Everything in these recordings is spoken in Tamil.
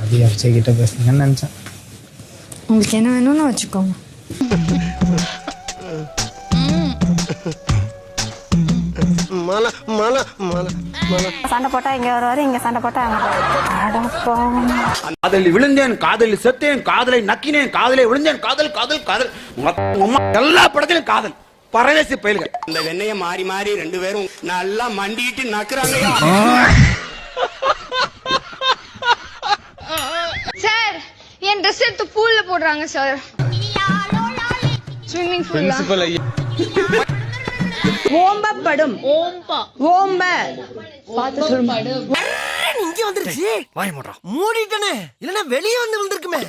அது அக்ஷய் கிட்ட பேசுங்கன்னு நினச்சேன். உங்களுக்கு என்ன வேணும்னு வச்சுக்கோங்க. மல மல மல மல சண்டை போட்டா இங்க வருவாரு இங்க சண்டை போட்டா. காதலில் விழுந்தேன் காதலில் செத்தேன் காதலை நக்கினேன் காதலை விழுந்தேன் காதல் காதல் காதல். எல்லா படத்திலும் காதல். பரதேசி பயில்கள். இந்த வெண்ணைய மாறி மாறி ரெண்டு பேரும் நல்லா மண்டிட்டு நக்குறாங்க சார் என் ட்ரெஸ் எடுத்து பூல்ல போடுறாங்க சார் ஸ்விம்மிங் பூல்ல ஓம்பப்படும். ஓம்ப. ஓம்ப. இங்க வந்துருச்சு. வாய் மூடுறா. மூடிட்டனே. இல்லனா வெளியே வந்து வந்திருக்குமே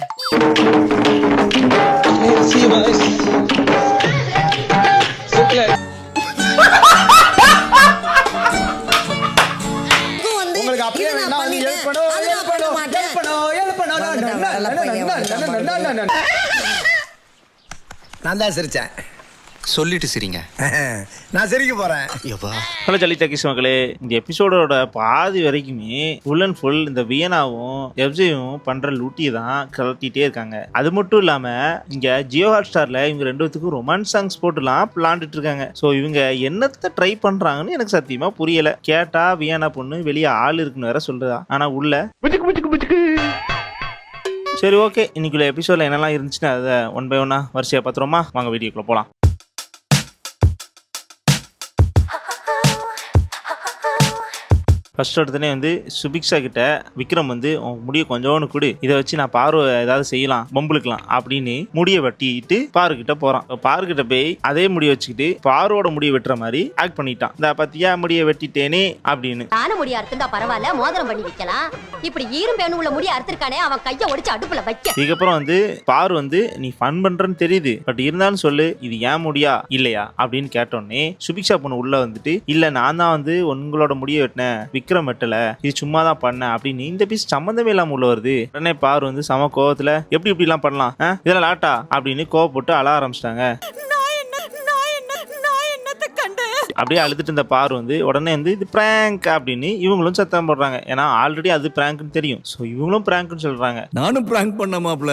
நான் தான் சிரிச்சேன். சொல்லிட்டு சிரிங்க. நான் சிரிக்க போறேன். ஹலோ ஜல்லி டக்கிஸ் மக்களே இந்த எபிசோடோட பாதி வரைக்குமே ஃபுல் அண்ட் ஃபுல் இந்த வியனாவும் எஃப்ஜியும் பண்ற லூட்டி தான் கலட்டிட்டே இருக்காங்க. அது மட்டும் இல்லாம இங்க ஜியோ ஹாட் ஸ்டார்ல இவங்க ரெண்டு பேத்துக்கும் ரொமான்ஸ் சாங்ஸ் போட்டுலாம் விளாண்டுட்டு இருக்காங்க. ஸோ இவங்க என்னத்தை ட்ரை பண்றாங்கன்னு எனக்கு சத்தியமா புரியல. கேட்டா வியனா பொண்ணு வெளியே ஆள் இருக்குன்னு வேற சொல்றதா ஆனா உள்ள சரி ஓகே இன்னைக்குள்ள எபிசோட்ல என்னெல்லாம் இருந்துச்சுன்னா அதை ஒன் பை ஒன்னா வரிசையா பார்த்துருமா வாங்க வீடியோக்குள்ள போலாம். ஃபர்ஸ்ட் எடுத்தனே வந்து சுபிக்ஷா கிட்ட விக்ரம் வந்து முடிய கொஞ்சோன்னு கொடு. இதை வச்சு நான் பார்வை ஏதாவது செய்யலாம் பம்புளுக்கலாம் அப்படின்னு முடிய வெட்டிட்டு பாரு கிட்ட போறான். பாரு கிட்ட போய் அதே முடிய வச்சுக்கிட்டு பாரோட முடிய வெட்டுற மாதிரி ஆக்ட் பண்ணிட்டான். இந்த பத்தியா முடிய வெட்டிட்டேனே அப்படின்னு. தான முடி அறுத்துந்தா பரவாயில்ல மோதிரம் பண்ணி வைக்கலாம். இப்படி ஈரும் பேனு உள்ள முடி அறுத்திருக்கானே அவன் கைய ஒடிச்சு அடுப்புல வைக்க. இதுக்கப்புறம் வந்து பாரு வந்து நீ ஃபன் பண்றன்னு தெரியுது. பட் இருந்தாலும் சொல்லு இது ஏன் முடியா இல்லையா? அப்படின்னு கேட்டோடனே சுபிக்ஷா பொண்ணு உள்ள வந்துட்டு இல்ல நான் தான் வந்து உங்களோட முடிய வெட்டினேன். விக்ரம் வெட்டல இது சும்மா தான் பண்ணேன் அப்படின்னு இந்த பீஸ் சம்மந்தமே இல்லாம உள்ள வருது. உடனே பாரு வந்து சம கோவத்துல எப்படி இப்படி எல்லாம் பண்ணலாம்? இதெல்லாம் லாட்டா? அப்படின்னு கோவப்பட்டு அழ ஆரம்பிச்சிட்டாங்க. அப்படியே அழுதுட்டு இருந்த பாரு வந்து உடனே வந்து இது பிராங்க் அப்படின்னு இவங்களும் சத்தம் போடுறாங்க. ஏன்னா ஆல்ரெடி அது பிராங்க்னு தெரியும். ஸோ இவங்களும் பிராங்க்னு சொல்றாங்க. நானும் பிராங்க் பண்ண மாப்ள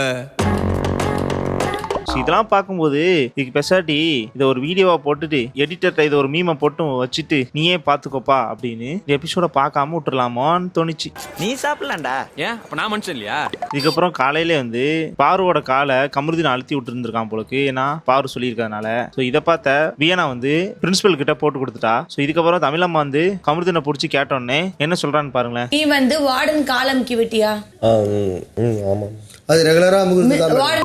ஸோ இதெல்லாம் பார்க்கும்போது இதுக்கு பெசாட்டி இதை ஒரு வீடியோவா போட்டுட்டு எடிட்டர்கிட்ட இதை ஒரு மீமை போட்டு வச்சுட்டு நீயே பார்த்துக்கோப்பா அப்படின்னு இந்த எபிசோட பார்க்காம விட்டுறலாமான்னு தோணுச்சு. நீ சாப்பிடலாம்டா. ஏன்? அப்ப நான் மனுஷன் இல்லையா? இதுக்கப்புறம் காலையில வந்து பாருவோட காலை கமருதீன் அழுத்தி விட்டு இருந்திருக்கான் போலக்கு. ஏன்னா பாரு சொல்லியிருக்கறதுனால. ஸோ இதை பார்த்த வியனா வந்து பிரின்சிபல் கிட்ட போட்டு கொடுத்துட்டா. ஸோ இதுக்கப்புறம் தமிழம்மா வந்து கமருதீனை பிடிச்சி கேட்டோடனே என்ன சொல்றான்னு பாருங்களேன். நீ வந்து வார்டன் காலம்க்கு விட்டியா அது ரெகுலரா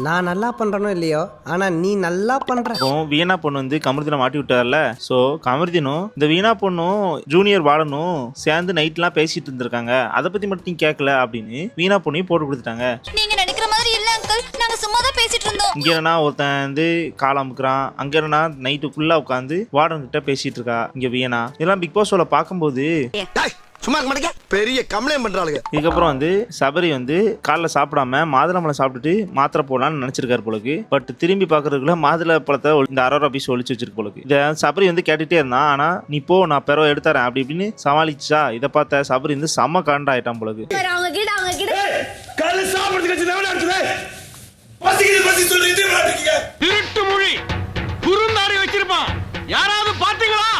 நான் நல்லா பண்றனோ இல்லையோ? ஆனா நீ நல்லா பண்ற. வீணா பொண்ணு வந்து கமருதீனை மாட்டி விட்டார்ல. ஸோ கமருதீனும் இந்த வீணா பொண்ணும் ஜூனியர் வார்டனும் சேர்ந்து நைட்லாம் பேசிட்டு இருந்திருக்காங்க. அதை பத்தி மட்டும் நீ கேட்கல அப்படின்னு வீணா பொண்ணையும் போட்டு கொடுத்துட்டாங்க. நீங்க நினைக்கிற மாதிரி இல்ல அங்கிள் நாங்க சும்மா தான் பேசிட்டு இருந்தோம். இங்க என்னன்னா ஒருத்தன் வந்து கால் அமுக்குறான். அங்க என்னன்னா நைட்டு ஃபுல்லா உட்காந்து வார்டன் கிட்ட பேசிட்டு இருக்கா இங்க வீணா. இதெல்லாம் பிக் பாஸ் ஷோல பார்க்கும்போது சும்மா இருக்க மாட்டேங்க. பெரிய கம்ப்ளைண்ட் பண்றாளுங்க இதுக்கப்புறம் வந்து சபரி வந்து காலைல சாப்பிடாம மாதுளம்பழம் சாப்பிட்டுட்டு மாத்திரை போடலாம்னு நினைச்சிருக்காரு போலக்கு. பட் திரும்பி பாக்குறதுக்குள்ள மாதுளை பழத்தை இந்த அரோரா பீஸ் ஒளிச்சு வச்சிருக்கு போலக்கு. இதை சபரி வந்து கேட்டுட்டே இருந்தான் ஆனா நீ போ நான் பெறவை எடுத்துறேன். அப்படி இப்படின்னு சமாளிச்சா இதை பார்த்த சபரி வந்து செம்ம காண்டா ஆயிட்டான் போலக்கு அவங்க கிட்ட அவங்க கிட்ட. காலைல சாப்பிடுறதுக்கு பசிக்குது பசி திருட்டு மொழி குறுந்தாடி வச்சிருப்பான். யாராவது பாத்தீங்களா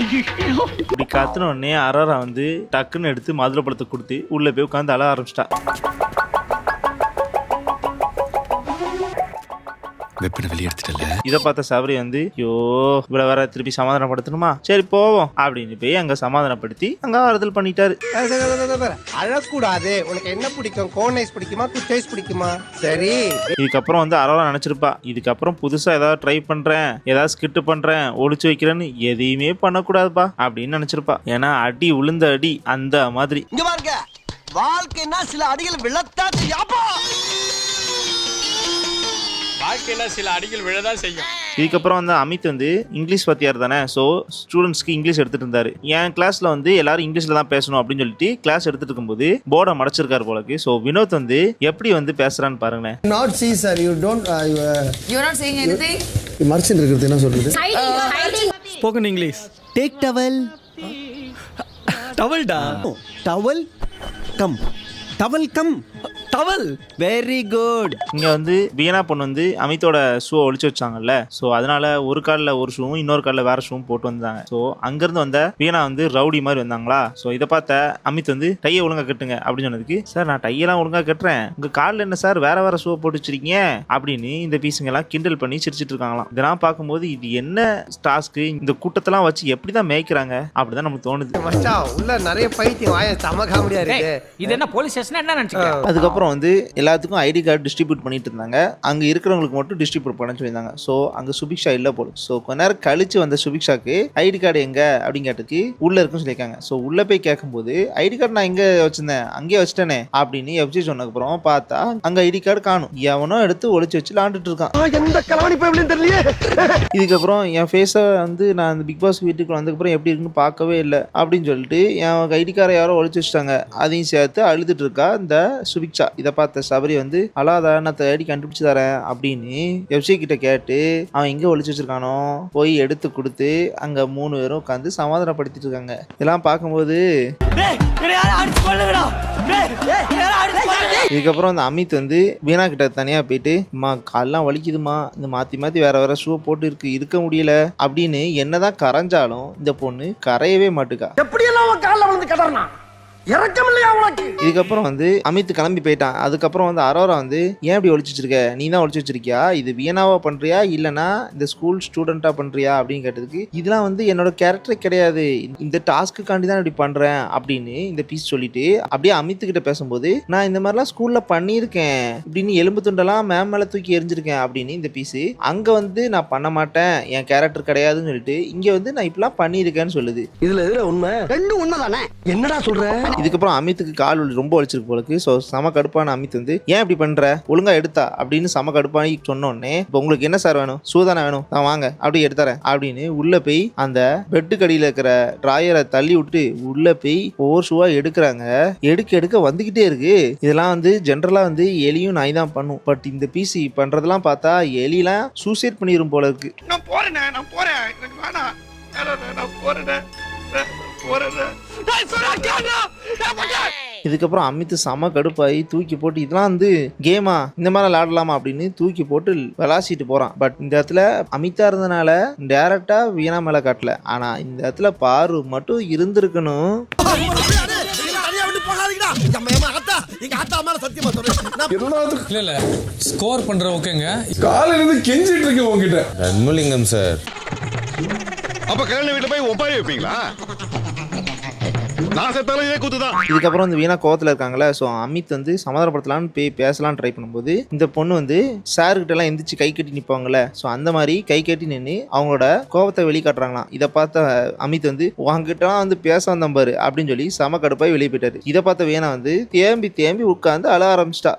இப்படி கத்துன உடனே அரரா வந்து டக்குன்னு எடுத்து மாதுளை பழத்தை கொடுத்து உள்ள போய் உட்காந்து அழ ஆரம்பிச்சிட்டா. வெப்பனை வெளியே எடுத்துட்டல. இதை பார்த்த சபரி வந்து ஐயோ இவ்வளவு வேற திருப்பி சமாதானப்படுத்தணுமா? சரி போவோம் அப்படின்னு போய் அங்க சமாதானப்படுத்தி அங்க ஆறுதல் பண்ணிட்டாரு. அழக்கூடாது. உனக்கு என்ன பிடிக்கும்? கோன் ஐஸ் பிடிக்குமா குச் ஐஸ் பிடிக்குமா? சரி. இதுக்கப்புறம் வந்து அரோரா நினைச்சிருப்பா இதுக்கப்புறம் புதுசா ஏதாவது ட்ரை பண்றேன் ஏதாவது ஸ்கிரிப்ட் பண்றேன் ஒளிச்சு வைக்கிறேன்னு எதையுமே பண்ணக்கூடாதுப்பா அப்படின்னு நினைச்சிருப்பா. ஏன்னா அடி உளுந்த அடி அந்த மாதிரி. இங்க பாருங்க. வாழ்க்கைன்னா சில அடிகள் விழத்தா செய்யாப்பா வாழ்க்கையில சில அடிகள் விழதான் செய்யும். இதுக்கப்புறம் வந்து அமித் வந்து இங்கிலீஷ் வாத்தியார் தானே ஸோ ஸ்டூடெண்ட்ஸ்க்கு இங்கிலீஷ் எடுத்துட்டு இருந்தாரு. என் கிளாஸ்ல வந்து எல்லாரும் இங்கிலீஷ்ல தான் பேசணும் அப்படின்னு சொல்லிட்டு கிளாஸ் எடுத்துட்டு இருக்கும்போது போர்டை மடைச்சிருக்காரு போலக்கு. ஸோ வினோத் வந்து எப்படி வந்து பேசுறான்னு பாருங்களேன். Not see sir you don't you not saying anything மறைச்சிட்டு இருக்கிறது என்ன சொல்றது? Spoken English take towel டவல்டா towel come towel come towel. Very good இங்க வந்து வியனா பொண்ணு வந்து அமித்தோட ஷூவை ஒளிச்சு வச்சாங்கல்ல. ஸோ அதனால ஒரு காலில் ஒரு ஷூவும் இன்னொரு காலில் வேற ஷூவும் போட்டு வந்தாங்க. ஸோ அங்கிருந்து வந்த வியனா வந்து ரவுடி மாதிரி வந்தாங்களா? ஸோ இதை பார்த்த அமித் வந்து டையை ஒழுங்கா கட்டுங்க அப்படின்னு சொன்னதுக்கு சார் நான் டையெல்லாம் ஒழுங்கா கட்டுறேன். உங்க காலில் என்ன சார் வேற வேற ஷூவை போட்டு வச்சிருக்கீங்க? அப்படின்னு இந்த பீஸுங்க எல்லாம் கிண்டல் பண்ணி சிரிச்சிட்டு இருக்காங்களாம். இதெல்லாம் பார்க்கும்போது இது என்ன டாஸ்க்கு இந்த கூட்டத்தெல்லாம் வச்சு எப்படி தான் மேய்க்கிறாங்க? அப்படிதான் நமக்கு தோணுது. உள்ள நிறைய பைத்தியம் வாய செம காமெடியா இருக்கு. இது என்ன போலீஸ் ஸ்டேஷன் என்ன நினைச்சுக்க அதுக்கப்புறம் வந்து எல்லாத்துக்கும் ஐடி கார்டு டிஸ்ட்ரிபியூட் பண்ணிட்டு இருந்தாங்க. அங்கே இருக்கிறவங்களுக்கு மட்டும் டிஸ்ட்ரிபியூட் பண்ண சொல்லியிருந்தாங்க. ஸோ அங்கே சுபிக்ஷா இல்லை போல. ஸோ கொஞ்ச நேரம் கழிச்சு வந்த சுபிக்ஷாக்கு ஐடி கார்டு எங்க? அப்படின்னு கேட்டதுக்கு உள்ள இருக்குன்னு சொல்லியிருக்காங்க. ஸோ உள்ள போய் கேட்கும்போது ஐடி கார்டு நான் எங்க வச்சிருந்தேன் அங்கேயே வச்சிட்டேனே அப்படின்னு எஃப்சி சொன்னதுக்கப்புறம் பார்த்தா அங்க ஐடி கார்டு காணும். எவனோ எடுத்து ஒளிச்சு வச்சு விளாண்டுட்டு இருக்கான். இதுக்கப்புறம் என் ஃபேஸை வந்து நான் அந்த பிக் பாஸ் வீட்டுக்கு வந்ததுக்கப்புறம் எப்படி இருக்குன்னு பார்க்கவே இல்லை அப்படின்னு சொல்லிட்டு என் ஐடி காரை யாரோ ஒழிச்சு வச்சுட்டாங்க. அதையும் சேர்த்து அழுதுட்டு இருக்கா இந்த சுபிக்ஷா. இதை பார்த்த சபரி வந்து அழாத நான் தேடி கண்டுபிடிச்சு தரேன் அப்படின்னு எஃப்சி கிட்ட கேட்டு அவன் எங்கே ஒழிச்சு வச்சிருக்கானோ போய் எடுத்து கொடுத்து அங்கே மூணு பேரும் உட்காந்து சமாதானப்படுத்திட்டு இருக்காங்க. இதெல்லாம் பார்க்கும்போது இதுக்கப்புறம் அந்த அமித் வந்து வீணா கிட்ட தனியா போயிட்டு அம்மா கால்லாம் வலிக்குதுமா இந்த மாத்தி மாத்தி வேற வேற ஷூ போட்டு இருக்கு இருக்க முடியல அப்படின்னு என்னதான் கரைஞ்சாலும் இந்த பொண்ணு கரையவே மாட்டுக்கா. எப்படி எல்லாம் கால்ல விழுந்து கதறனா? இறக்கம் இல்லையா உனக்கு? இதுக்கப்புறம் வந்து அமித் கிளம்பி போயிட்டான். அதுக்கப்புறம் வந்து அரோரா வந்து ஏன் இப்படி ஒழிச்சு வச்சிருக்க? நீ தான் ஒழிச்சு வச்சிருக்கியா? இது வியனாவா பண்றியா? இல்லனா இந்த ஸ்கூல் ஸ்டூடெண்டா பண்றியா? அப்படின்னு கேட்டதுக்கு இதெல்லாம் வந்து என்னோட கேரக்டர் கிடையாது. இந்த டாஸ்க்குக்காண்டி தான் இப்படி பண்றேன் அப்படின்னு இந்த பீஸ் சொல்லிட்டு அப்படியே அமித் கிட்ட பேசும்போது நான் இந்த மாதிரிலாம் ஸ்கூல்ல பண்ணியிருக்கேன். இப்படின்னு எலும்பு துண்டெல்லாம் மேம் மேல தூக்கி எரிஞ்சிருக்கேன் அப்படின்னு இந்த பீஸ் அங்க வந்து நான் பண்ண மாட்டேன். என் கேரக்டர் கிடையாதுன்னு சொல்லிட்டு இங்க வந்து நான் இப்படிலாம் பண்ணியிருக்கேன்னு சொல்லுது. இதுல எதுல உண்மை? ரெண்டும் உண்மைதானே? என்னடா சொல்ற? இதுக்கப்புறம் அமித்துக்கு கால் ரொம்ப வலிச்சிருக்கு போலக்கு ஸோ சம கடுப்பான அமித் வந்து ஏன் இப்படி பண்ற? ஒழுங்கா எடுத்தா? அப்படின்னு சம கடுப்பானி சொன்ன உடனே இப்போ உங்களுக்கு என்ன சார் வேணும்? சூதானே வேணும். நான் வாங்க. அப்படி எடுத்துறேன். அப்படின்னு உள்ள போய் அந்த பெட்டு கடியில இருக்கிற ட்ராயரை தள்ளி விட்டு உள்ள போய் ஒவ்வொரு ஷூவா எடுக்கிறாங்க. எடுக்க எடுக்க வந்துகிட்டே இருக்கு. இதெல்லாம் வந்து ஜென்ரலா வந்து எலியும் நாய் தான் பண்ணும். பட் இந்த பிசி பண்றதெல்லாம் பார்த்தா எலிலாம் சூசைட் பண்ணிரும் போல இருக்கு. நான் போறேனே நான் போறேன். எனக்கு வேணாம். நான் போறேனே. போறேனே. இதுக்கப்புறம் அமித் செம கடுப்பாகி தூக்கி போட்டு இதெல்லாம் வந்து கேமா இந்த மாதிரி விளாடலாமா அப்படின்னு தூக்கி போட்டு விளாசிட்டு போறான். பட் இந்த இடத்துல அமித்தா இருந்தனால டைரக்டா வீணா மேல காட்டல. ஆனா இந்த இடத்துல பாரு மட்டும் இருந்திருக்கணும். ஸ்கோர் பண்ற ஓகேங்க. காலையில இருந்து கெஞ்சிட்டு இருக்கேன் உங்ககிட்ட தன்மலிங்கம் சார். அப்ப கல்யாண வீட்டுல போய் ஒப்பாரி வைப்பீங்களா? நான் செத்தாலும் இதே கூத்துதான் இதுக்கப்புறம் வந்து வீணா கோவத்தில் இருக்காங்களே ஸோ அமித் வந்து சமாதானப்படுத்தலாம்னு போய் பேசலாம்னு ட்ரை பண்ணும்போது இந்த பொண்ணு வந்து சார்கிட்ட எல்லாம் எந்திரிச்சு கை கட்டி நிற்பாங்கல்ல ஸோ அந்த மாதிரி கை கட்டி நின்று அவங்களோட கோவத்தை வெளிக்காட்டுறாங்களாம். இதை பார்த்த அமித் வந்து உங்ககிட்டலாம் வந்து பேச வந்தேன் பாரு அப்படின்னு சொல்லி சம கடுப்பாய் வெளியே போயிட்டாரு. இதை பார்த்த வீணா வந்து தேம்பி தேம்பி உட்காந்து அழ ஆரம்பிச்சிட்டா.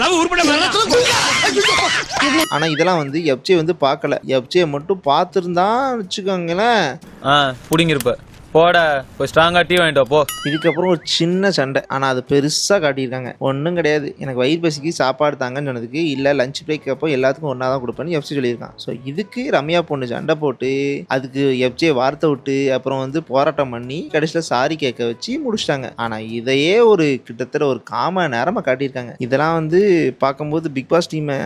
ஆனா இதெல்லாம் வந்து எப்ஜே வந்து பார்க்கல. எப்ஜே மட்டும் பார்த்துருந்தான்னு வச்சுக்கோங்களேன். புடிங்கிருப்ப. போட போய் ஸ்ட்ராங்காக டீ வாங்கிட்டு வா, போ. இதுக்கப்புறம் ஒரு சின்ன சண்டை. ஆனால் அது பெருசாக காட்டியிருக்காங்க. ஒன்றும் கிடையாது. எனக்கு வயிறு பசிக்கு சாப்பாடு தாங்கன்னு சொன்னதுக்கு இல்லை லஞ்ச் பிரேக் அப்போ எல்லாத்துக்கும் ஒன்றா தான் கொடுப்பேன்னு எஃப்சி சொல்லியிருக்கான். ஸோ இதுக்கு ரம்யா பொண்ணு சண்டை போட்டு அதுக்கு எஃப்ஜே வார்த்தை விட்டு அப்புறம் வந்து போராட்டம் பண்ணி கடைசியில் சாரி கேட்க வச்சு முடிச்சிட்டாங்க. ஆனால் இதையே ஒரு கிட்டத்தட்ட ஒரு காம நேரமாக காட்டியிருக்காங்க. இதெல்லாம் வந்து பார்க்கும்போது பிக் பாஸ் டீமை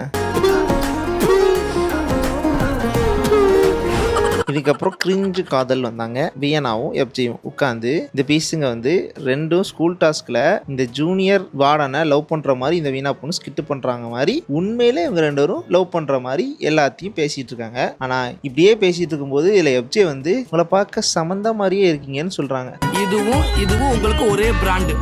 இதுக்கப்புறம் கிரிஞ்சு காதல் வந்தாங்க. வியனாவும் எப்ஜியும் உட்காந்து இந்த பீஸுங்க வந்து ரெண்டும் ஸ்கூல் டாஸ்க்ல இந்த ஜூனியர் வார்டனை லவ் பண்ற மாதிரி இந்த வீணா பொண்ணு ஸ்கிட்டு பண்றாங்க மாதிரி உண்மையிலே இவங்க ரெண்டு பேரும் லவ் பண்ற மாதிரி எல்லாத்தையும் பேசிட்டு இருக்காங்க. ஆனா இப்படியே பேசிட்டு இருக்கும்போது இதுல எப்ஜே வந்து உங்களை பார்க்க சம்மந்த மாதிரியே இருக்கீங்கன்னு சொல்றாங்க. இதுவும் இதுவும் உங்களுக்கு ஒரே பிராண்டு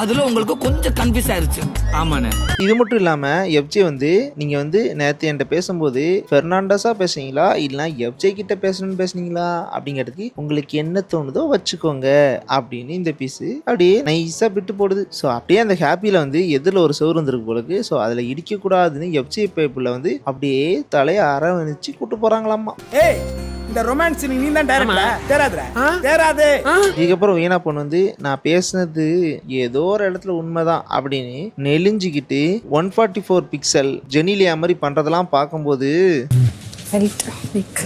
அதுல உங்களுக்கு கொஞ்சம் கன்ஃபியூஸ் ஆயிருச்சு. ஆமாண்ணே. இது மட்டும் இல்லாம எப்ஜே வந்து நீங்க வந்து நேத்து என்கிட்ட பேசும்போது பெர்னாண்டஸா பேசுனீங்களா? இல்லைன்னா எப்ஜே கிட்ட பேசணும்னு பேசுனீங்களா? அப்படிங்கிறதுக்கு உங்களுக்கு என்ன தோணுதோ வச்சுக்கோங்க அப்படின்னு இந்த பீஸ் அப்படியே நைஸா விட்டு போடுது. ஸோ அப்படியே அந்த ஹாப்பியில வந்து எதிரில் ஒரு சோறு வந்திருக்கு போலக்கு ஸோ அதுல இடிக்க கூடாதுன்னு எப்ஜே பேப்புல வந்து அப்படியே தலையை அரவணைச்சு கூட்டு போறாங்களாமா ஏய் இந்த ரொமான்ஸ் நீ தான் டைரக்டர் தேராதுடா. தேராது. இதுக்கப்புறம் வீணா பொண்ணு வந்து நான் பேசுனது ஏதோ ஒரு இடத்துல உண்மைதான் அப்படின்னு நெலிஞ்சிக்கிட்டு one forty four pixel Genelia மாதிரி பண்றதெல்லாம் பார்க்கும்போது வெயிட் வீக்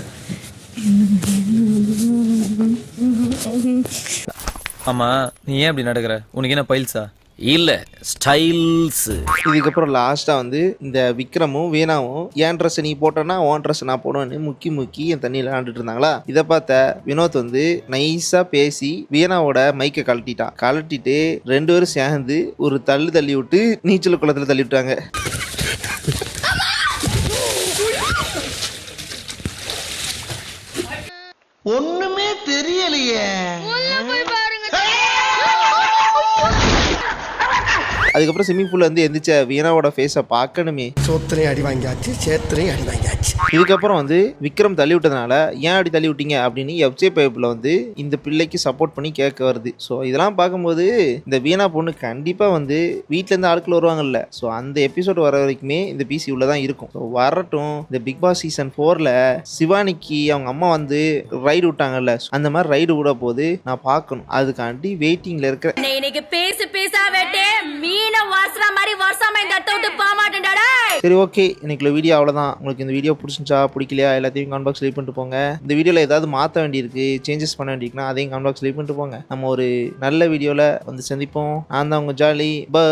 ஆமா நீ ஏன் இப்படி நடக்கிற? உனக்கு என்ன பைல்ஸா? இல்ல ஸ்டைல்ஸ் இதுக்கப்புறம் லாஸ்ட்டாக வந்து இந்த விக்ரமும் வீணாவும் என் ட்ரெஸ் நீ போட்டோன்னா உன் ட்ரெஸ் நான் போடுவேன்னு முக்கி முக்கி என் தண்ணியில் விளாண்டுட்டு இருந்தாங்களா? இதை பார்த்த வினோத் வந்து நைஸாக பேசி வீணாவோட மைக்கை கழட்டிட்டான். கழட்டிட்டு ரெண்டு பேரும் சேர்ந்து ஒரு தள்ளு தள்ளி விட்டு நீச்சல் குளத்தில் தள்ளி விட்டாங்க. ஒண்ணுமே தெரியலையே உள்ள போய் பாருங்க அதுக்கப்புறம் ஸ்விம்மிங் பூல்ல வந்து எந்திரிச்ச வீணாவோட ஃபேஸை பார்க்கணுமே. சோத்திரையும் அடி வாங்கியாச்சு சேத்திரையும் அடி வாங்கியாச்சு. இதுக்கப்புறம் வந்து விக்ரம் தள்ளி விட்டதுனால ஏன் அப்படி தள்ளி விட்டீங்க அப்படின்னு எஃப்ஜே பைப்பில் வந்து இந்த பிள்ளைக்கு சப்போர்ட் பண்ணி கேட்க வருது. ஸோ இதெல்லாம் பார்க்கும்போது இந்த வீணா பொண்ணு கண்டிப்பாக வந்து வீட்டிலேருந்து ஆட்கள் வருவாங்கல்ல. ஸோ அந்த எபிசோட் வர வரைக்குமே இந்த பிசி உள்ள தான் இருக்கும். ஸோ வரட்டும் இந்த பிக் பாஸ் சீசன் ஃபோரில் சிவானிக்கு அவங்க அம்மா வந்து ரைடு விட்டாங்கல்ல. அந்த மாதிரி ரைடு விட போது நான் பார்க்கணும். அதுக்காண்டி வெயிட்டிங்கில் இருக்கிற இன்னைக்கு பேசு மீன வாசுற மாதிரி வருஷமா இந்த இடத்த விட்டு போக சரி ஓகே இன்னைக்குள்ள வீடியோ அவ்வளோதான் உங்களுக்கு இந்த வீடியோ பிடிச்சிருந்துச்சா பிடிக்கலையா எல்லாத்தையும் கமெண்ட் பாக்ஸ் லீவ் பண்ணிட்டு போங்க. இந்த வீடியோவில் ஏதாவது மாற்ற வேண்டியிருக்கு சேஞ்சஸ் பண்ண வேண்டியிருக்குன்னா அதையும் கமெண்ட் பாக்ஸ் லீவ் பண்ணிட்டு போங்க. நம்ம ஒரு நல்ல வீடியோவில் வந்து சந்திப்போம். நான் தான் உங்கள் ஜாலி. பை